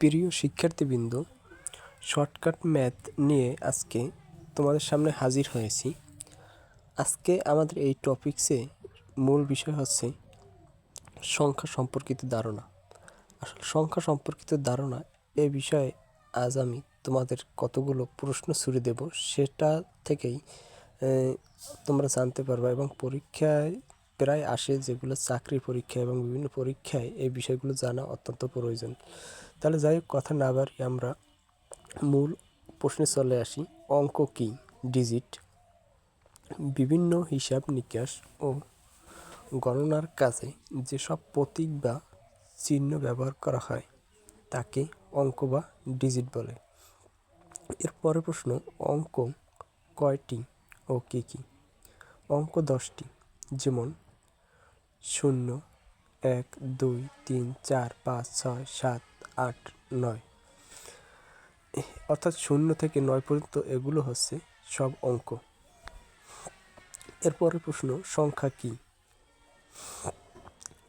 প্রিয় শিক্ষার্থীবৃন্দ, shortcut math নিয়ে আজকে তোমাদের সামনে হাজির হয়েছি। আজকে আমাদের এই টপিক্সে মূল বিষয় হচ্ছে সংখ্যা সম্পর্কিত ধারণা। আসলে সংখ্যা সম্পর্কিত ধারণা এ বিষয়ে আজ আমি তোমাদের কতগুলো প্রশ্ন ছুড়ে দেব সেটা থেকেই তোমরা জানতে পারবে এবং পরীক্ষায় প্রায় আসে যেগুলো চাকরি পরীক্ষা এবং বিভিন্ন পরীক্ষায় এই বিষয়গুলো জানা অত্যন্ত প্রয়োজন। তাহলে যাই হোক, কথা না বাড়ি আমরা মূল প্রশ্নে চলে আসি, অঙ্ক কি? ডিজিট বিভিন্ন হিসাব নিকাশ ও গণনার কাজে যেসব প্রতীক বা চিহ্ন ব্যবহার করা হয়, তাকে অঙ্ক বা ডিজিট বলে। এর পরের প্রশ্ন, অঙ্ক কয়টি ও কী কী? অঙ্ক দশটি, যেমন শূন্য, এক, দুই, তিন, চার, পাঁচ, ছয়, সাত আট, নয়। অর্থাৎ শূন্য থেকে নয় পর্যন্ত এগুলো হচ্ছে সব অঙ্ক। এরপরের প্রশ্ন, সংখ্যা কি?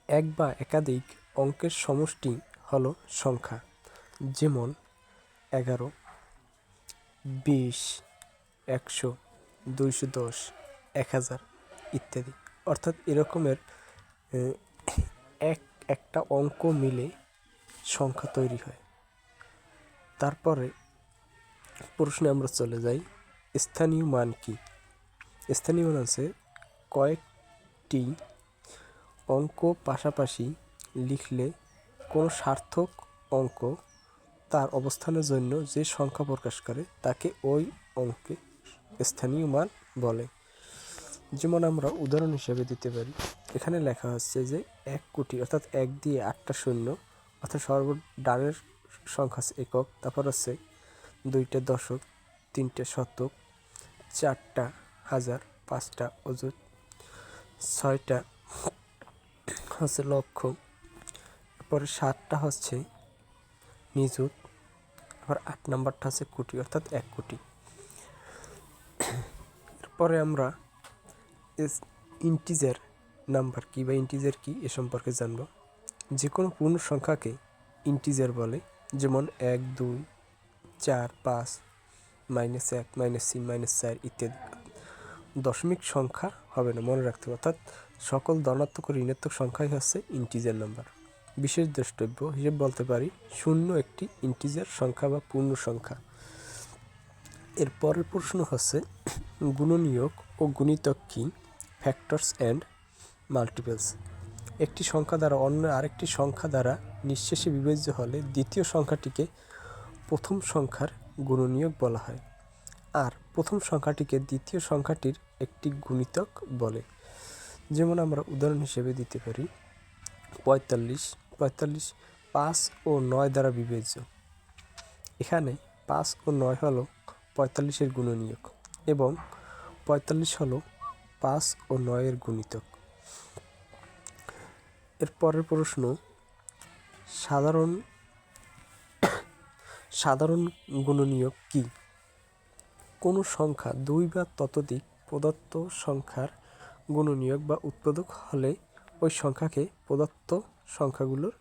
এক বা একাধিক অঙ্কের সমষ্টি হলো সংখ্যা। যেমন, এগারো, বিশ, একশো, দুইশো দশ, এক হাজার ইত্যাদি। অর্থাৎ এরকমের এক, একটা অঙ্ক মিলে সংখ্যা তৈরি হয়। তারপরে প্রশ্নে আমরা চলে যাই, স্থানীয় মান কি? স্থানীয় মান আছে কয়েকটি অঙ্ক পাশাপাশি লিখলে কোনো সার্থক অঙ্ক তার অবস্থানের জন্য যে সংখ্যা প্রকাশ করে তাকে ওই অঙ্কে স্থানীয় মান বলে। যেমন আমরা উদাহরণ হিসেবে দিতে পারি, এখানে লেখা হচ্ছে যে এক কোটি অর্থাৎ এক দিয়ে আটটা শূন্য অর্থাৎ সর্ব ডানের সংখ্যা একক, তারপর হচ্ছে দুইটা দশক, তিনটে শতক, চারটা হাজার, পাঁচটা অযুত ছয়টা হচ্ছে লক্ষ, তারপরে সাতটা হচ্ছে নিযুত আবার আট নাম্বারটা হচ্ছে কোটি, অর্থাৎ এক কোটি। এরপরে আমরা ইন্টিজার নাম্বার কি বা ইন্টিজার কি এ সম্পর্কে জানব। যে কোনো পূর্ণ সংখ্যাকে ইন্টিজার বলে, যেমন এক, দুই, চার, পাঁচ মাইনাস এক মাইনাস তিন মাইনাস চার ইত্যাদি। দশমিক সংখ্যা হবে না, মনে রাখতে হবে। অর্থাৎ সকল ধনাত্মক ও ঋণাত্মক সংখ্যাই হচ্ছে ইন্টিজার নাম্বার বিশেষ দ্রষ্টব্য হিসেবে বলতে পারি, শূন্য একটি ইন্টিজার সংখ্যা বা পূর্ণ সংখ্যা এর পরের প্রশ্ন হচ্ছে, গুণনীয়ক ও গুণিতক কি? ফ্যাক্টরস অ্যান্ড মাল্টিপলস একটি সংখ্যা দ্বারা অন্য আরেকটি সংখ্যা দ্বারা নিঃশেষে বিবেচ্য হলে দ্বিতীয় সংখ্যাটিকে প্রথম সংখ্যার গুণনীয়ক বলা হয়। আর প্রথম সংখ্যাটিকে দ্বিতীয় সংখ্যাটির একটি গুণিতক বলে। যেমন আমরা উদাহরণ হিসেবে দিতে পারি, পঁয়তাল্লিশ পঁয়তাল্লিশ পাঁচ ও নয় দ্বারা বিবেচ্য এখানে পাঁচ ও নয় হলো পঁয়তাল্লিশের গুণনীয়ক এবং পঁয়তাল্লিশ হলো পাঁচ ও নয়ের গুণিতক। এর পরের প্রশ্ন, সাধারণ সাধারণ গুণনীয়ক কি? কোনো সংখ্যা দুই বা ততোধিক প্রদত্ত সংখ্যার গুণনীয়ক বা উৎপাদক হলে ওই সংখ্যাকে প্রদত্ত সংখ্যাগুলোর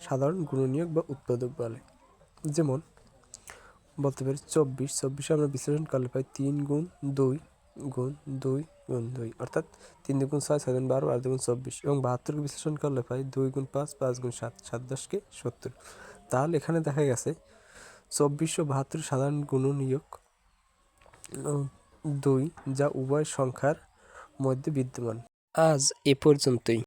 সাধারণ গুণনীয়ক বা উৎপাদক বলে। যেমন, বলতে পারি চব্বিশ, চব্বিশে আমরা বিশ্লেষণ করলে পাই তিন গুণ দুই গুণ দুই গুণ দুই, অর্থাৎ তিন দুগুণ ছয় ছয় গুণ বারো আর দুগুণ চব্বিশ এবং বাহাত্তরকে বিশ্লেষণ করলে পাই দুই গুণ পাঁচ পাঁচ গুণ সাত সাত দশকে সত্তর। তাহলে এখানে দেখা গেছে চব্বিশশো বাহাত্তর সাধারণ গুণনীয়ক দুই যা উভয় সংখ্যার মধ্যে বিদ্যমান। আজ এ পর্যন্তই।